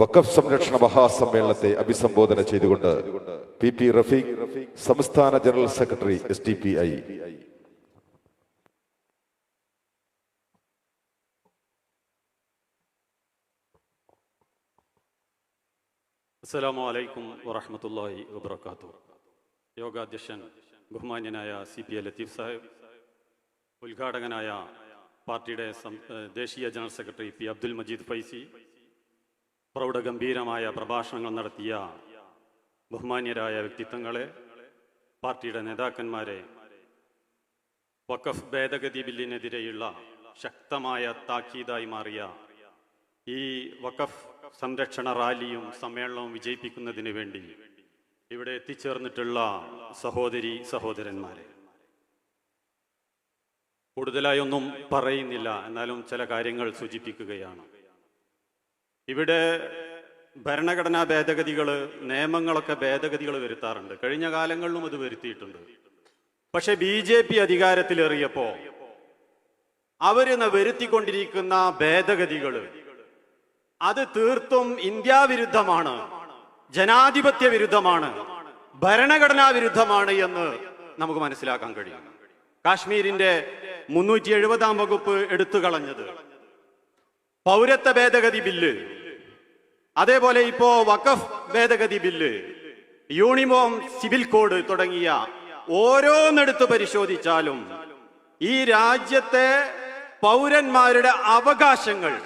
വഖഫ് സംരക്ഷണ മഹാസമ്മേളനത്തെ അഭിസംബോധന ചെയ്തുകൊണ്ട് പി പി റഫീഖ് സംസ്ഥാന general secretary S T P I. അസ്സലാമു അലൈക്കും വറഹമത്തല്ലാഹി വബർക്കാത്തു യോഗാധ്യക്ഷൻ ബഹുമാന്യനായ C P A Latheef Sahib ഉദ്ഘാടകനായ പാർട്ടിയുടെ ദേശീയ general secretary P Abdul Majeed Faizy പ്രൗഢഗംഭീരമായ പ്രഭാഷണങ്ങൾ നടത്തിയ ബഹുമാന്യരായ വ്യക്തിത്വങ്ങളെ പാർട്ടിയുടെ നേതാക്കന്മാരെ വഖഫ് ഭേദഗതി ബില്ലിനെതിരെയുള്ള ശക്തമായ താക്കീതായി മാറിയ ഈ വഖഫ് സംരക്ഷണ റാലിയും സമ്മേളനവും വിജയിപ്പിക്കുന്നതിന് വേണ്ടി ഇവിടെ എത്തിച്ചേർന്നിട്ടുള്ള സഹോദരി സഹോദരന്മാരെ. കൂടുതലായി ഒന്നും പറയുന്നില്ല എന്നാലും ചില കാര്യങ്ങൾ സൂചിപ്പിക്കുകയാണ്. ഇവിടെ ഭരണഘടനാ ഭേദഗതികൾ നിയമങ്ങളൊക്കെ ഭേദഗതികൾ വരുത്താറുണ്ട്. കഴിഞ്ഞ കാലങ്ങളിലും അത് വരുത്തിയിട്ടുണ്ട്. പക്ഷെ ബി ജെ പി അധികാരത്തിലേറിയപ്പോ അവർ വരുത്തിക്കൊണ്ടിരിക്കുന്ന ഭേദഗതികൾ അത് തീർത്തും ഇന്ത്യാ വിരുദ്ധമാണ് ജനാധിപത്യ വിരുദ്ധമാണ് ഭരണഘടനാ വിരുദ്ധമാണ് എന്ന് നമുക്ക് മനസ്സിലാക്കാൻ കഴിയും. കാശ്മീരിന്റെ മുന്നൂറ്റി എഴുപതാം വകുപ്പ് എടുത്തു കളഞ്ഞത്. പൗരത്വ ഭേദഗതി ബില്ല് അതേപോലെ ഇപ്പോ വഖഫ് ഭേദഗതി ബില്ല് യൂണിഫോം സിവിൽ കോഡ് തുടങ്ങിയ ഓരോന്നെടുത്ത് പരിശോധിച്ചാലും ഈ രാജ്യത്തെ പൗരന്മാരുടെ അവകാശങ്ങൾ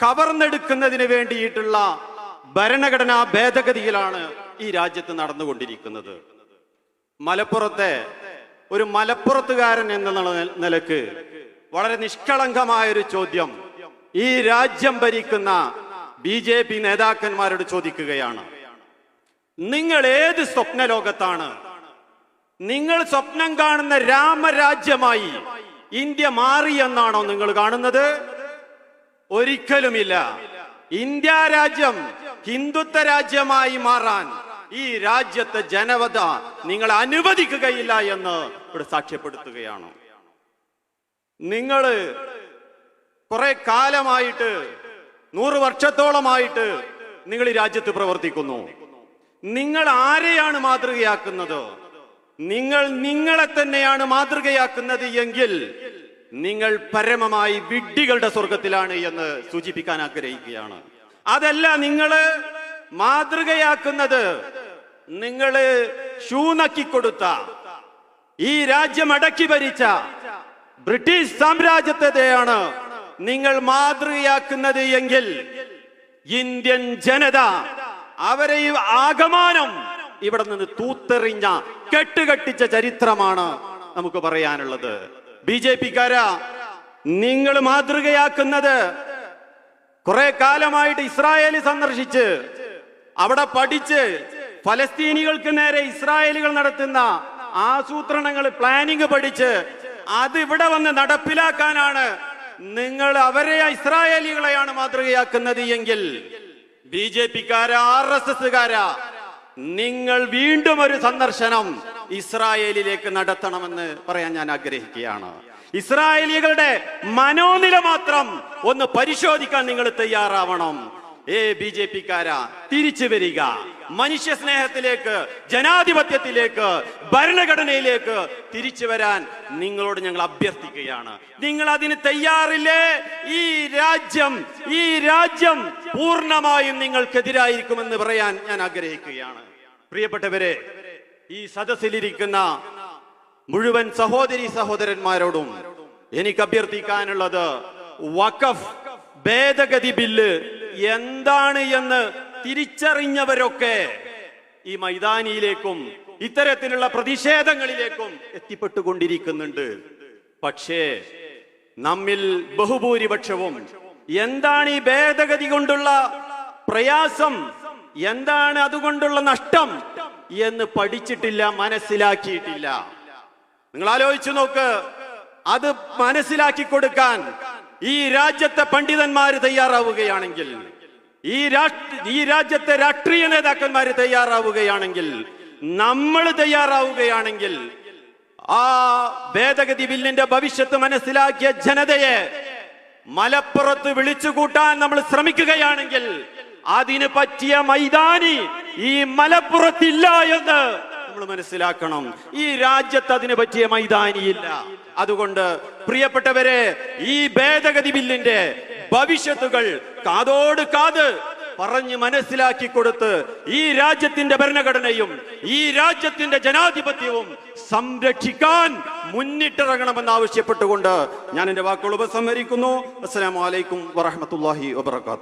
കവർന്നെടുക്കുന്നതിന് വേണ്ടിയിട്ടുള്ള ഭരണഘടനാ ഭേദഗതിയിലാണ് ഈ രാജ്യത്ത് നടന്നുകൊണ്ടിരിക്കുന്നത്. മലപ്പുറത്തെ ഒരു മലപ്പുറത്തുകാരൻ എന്ന നില- നിലയ്ക്ക് വളരെ നിഷ്കളങ്കമായ ഒരു ചോദ്യം ഈ രാജ്യം ഭരിക്കുന്ന ബി ജെ പി നേതാക്കന്മാരോട് ചോദിക്കുകയാണ്. നിങ്ങൾ ഏത് സ്വപ്ന ലോകത്താണ് നിങ്ങൾ സ്വപ്നം കാണുന്ന രാമരാജ്യമായി ഇന്ത്യ മാറി എന്നാണോ നിങ്ങൾ കാണുന്നത്? ഒരിക്കലുമില്ല. ഇന്ത്യ രാജ്യം ഹിന്ദുത്വ രാജ്യമായി മാറാൻ ഈ രാജ്യത്തെ ജനവത നിങ്ങൾ അനുവദിക്കുകയില്ല എന്ന് ഇവിടെ സാക്ഷ്യപ്പെടുത്തുകയാണ്. നിങ്ങൾ കുറെ കാലമായിട്ട് നൂറ് വർഷത്തോളമായിട്ട് നിങ്ങൾ ഈ രാജ്യത്ത് പ്രവർത്തിക്കുന്നു. നിങ്ങൾ ആരെയാണ് മാതൃകയാക്കുന്നത്? നിങ്ങൾ നിങ്ങളെ തന്നെയാണ് മാതൃകയാക്കുന്നത് എങ്കിൽ നിങ്ങൾ പരമമായി വിഡ്ഢികളുടെ സ്വർഗത്തിലാണ് എന്ന് സൂചിപ്പിക്കാൻ ആഗ്രഹിക്കുകയാണ്. അതല്ല നിങ്ങൾ മാതൃകയാക്കുന്നത് നിങ്ങൾ ഷൂനക്കിക്കൊടുത്ത ഈ രാജ്യം അടക്കി ഭരിച്ച ബ്രിട്ടീഷ് സാമ്രാജ്യത്തെയാണ് നിങ്ങൾ മാതൃകയാക്കുന്നത് എങ്കിൽ ഇന്ത്യൻ ജനത അവരെ ആഗമാനം ഇവിടെ നിന്ന് തൂത്തെറിഞ്ഞ കെട്ടുകെട്ടിച്ച ചരിത്രമാണ് നമുക്ക് പറയാനുള്ളത്. ബി ജെ പിക്കാരാ നിങ്ങൾ മാതൃകയാക്കുന്നത് കുറെ കാലമായിട്ട് ഇസ്രായേൽ സന്ദർശിച്ച് അവിടെ പഠിച്ച് ഫലസ്തീനികൾക്ക് നേരെ ഇസ്രായേലുകൾ നടത്തുന്ന ആസൂത്രണങ്ങൾ പ്ലാനിങ് പഠിച്ച് അത് ഇവിടെ വന്ന് നടപ്പിലാക്കാനാണ് നിങ്ങൾ അവരെ ഇസ്രായേലികളെയാണ് മാതൃകയാക്കുന്നത് എങ്കിൽ ബി ജെ പിക്കാരാ ആർ എസ് നിങ്ങൾ വീണ്ടും ഒരു സന്ദർശനം ഇസ്രായേലിലേക്ക് നടത്തണമെന്ന് പറയാൻ ഞാൻ ആഗ്രഹിക്കുകയാണ്. ഇസ്രായേലികളുടെ മനോനില മാത്രം ഒന്ന് പരിശോധിക്കാൻ നിങ്ങൾ തയ്യാറാവണം. ഏ ബി ജെ പിക്കാരാ തിരിച്ചു വരിക. മനുഷ്യ സ്നേഹത്തിലേക്ക് ജനാധിപത്യത്തിലേക്ക് ഭരണഘടനയിലേക്ക് തിരിച്ചു വരാൻ നിങ്ങളോട് ഞങ്ങൾ അഭ്യർത്ഥിക്കുകയാണ്. നിങ്ങൾ അതിന് തയ്യാറില്ലേ? ഈ രാജ്യം ഈ രാജ്യം പൂർണമായും നിങ്ങൾക്കെതിരായിരിക്കുമെന്ന് പറയാൻ ഞാൻ ആഗ്രഹിക്കുകയാണ്. പ്രിയപ്പെട്ടവരെ ഈ സദസ്സിലിരിക്കുന്ന മുഴുവൻ സഹോദരി സഹോദരന്മാരോടും എനിക്ക് അഭ്യർത്ഥിക്കാനുള്ളത് വഖഫ് ഭേദഗതി ബില്ല് എന്താണ് എന്ന് തിരിച്ചറിഞ്ഞവരൊക്കെ ഈ മൈതാനിയിലേക്കും ഇത്തരത്തിലുള്ള പ്രതിഷേധങ്ങളിലേക്കും എത്തിപ്പെട്ടുകൊണ്ടിരിക്കുന്നുണ്ട്. പക്ഷേ നമ്മിൽ ബഹുഭൂരിപക്ഷവും എന്താണ് ഈ ഭേദഗതി കൊണ്ടുള്ള പ്രയാസം? എന്താണ് അതുകൊണ്ടുള്ള നഷ്ടം എന്ന് പഠിച്ചിട്ടില്ല മനസ്സിലാക്കിയിട്ടില്ല. നിങ്ങൾ ആലോചിച്ചു നോക്ക് അത് മനസ്സിലാക്കി കൊടുക്കാൻ ഈ രാജ്യത്തെ പണ്ഡിതന്മാര് തയ്യാറാവുകയാണെങ്കിൽ ഈ ഈ രാജ്യത്തെ രാഷ്ട്രീയ നേതാക്കന്മാര് തയ്യാറാവുകയാണെങ്കിൽ നമ്മൾ തയ്യാറാവുകയാണെങ്കിൽ ആ ഭേദഗതി ബില്ലിന്റെ ഭവിഷ്യത്ത് മനസ്സിലാക്കിയ ജനതയെ മലപ്പുറത്ത് വിളിച്ചു കൂട്ടാൻ നമ്മൾ ശ്രമിക്കുകയാണെങ്കിൽ അതിന് പറ്റിയ മൈതാനി ഈ മലപ്പുറത്തില്ല എന്ന് നമ്മൾ മനസ്സിലാക്കണം. ഈ രാജ്യത്ത് അതിന് പറ്റിയ മൈതാനിയില്ല. അതുകൊണ്ട് പ്രിയപ്പെട്ടവരെ ഈ ഭേദഗതി ബില്ലിന്റെ ഭവിഷ്യത്തുകൾ കാതോട് കാത് പറഞ്ഞ് മനസ്സിലാക്കി കൊടുത്ത് ഈ രാജ്യത്തിന്റെ ഭരണഘടനയും ഈ രാജ്യത്തിന്റെ ജനാധിപത്യവും സംരക്ഷിക്കാൻ മുന്നിട്ടിറങ്ങണമെന്ന് ആവശ്യപ്പെട്ടുകൊണ്ട് ഞാൻ എന്റെ വാക്കുകൾ ഉപസംഹരിക്കുന്നു. അസ്സലാമു അലൈക്കും വറഹമത്തല്ലാഹി വബർക്കാത്തു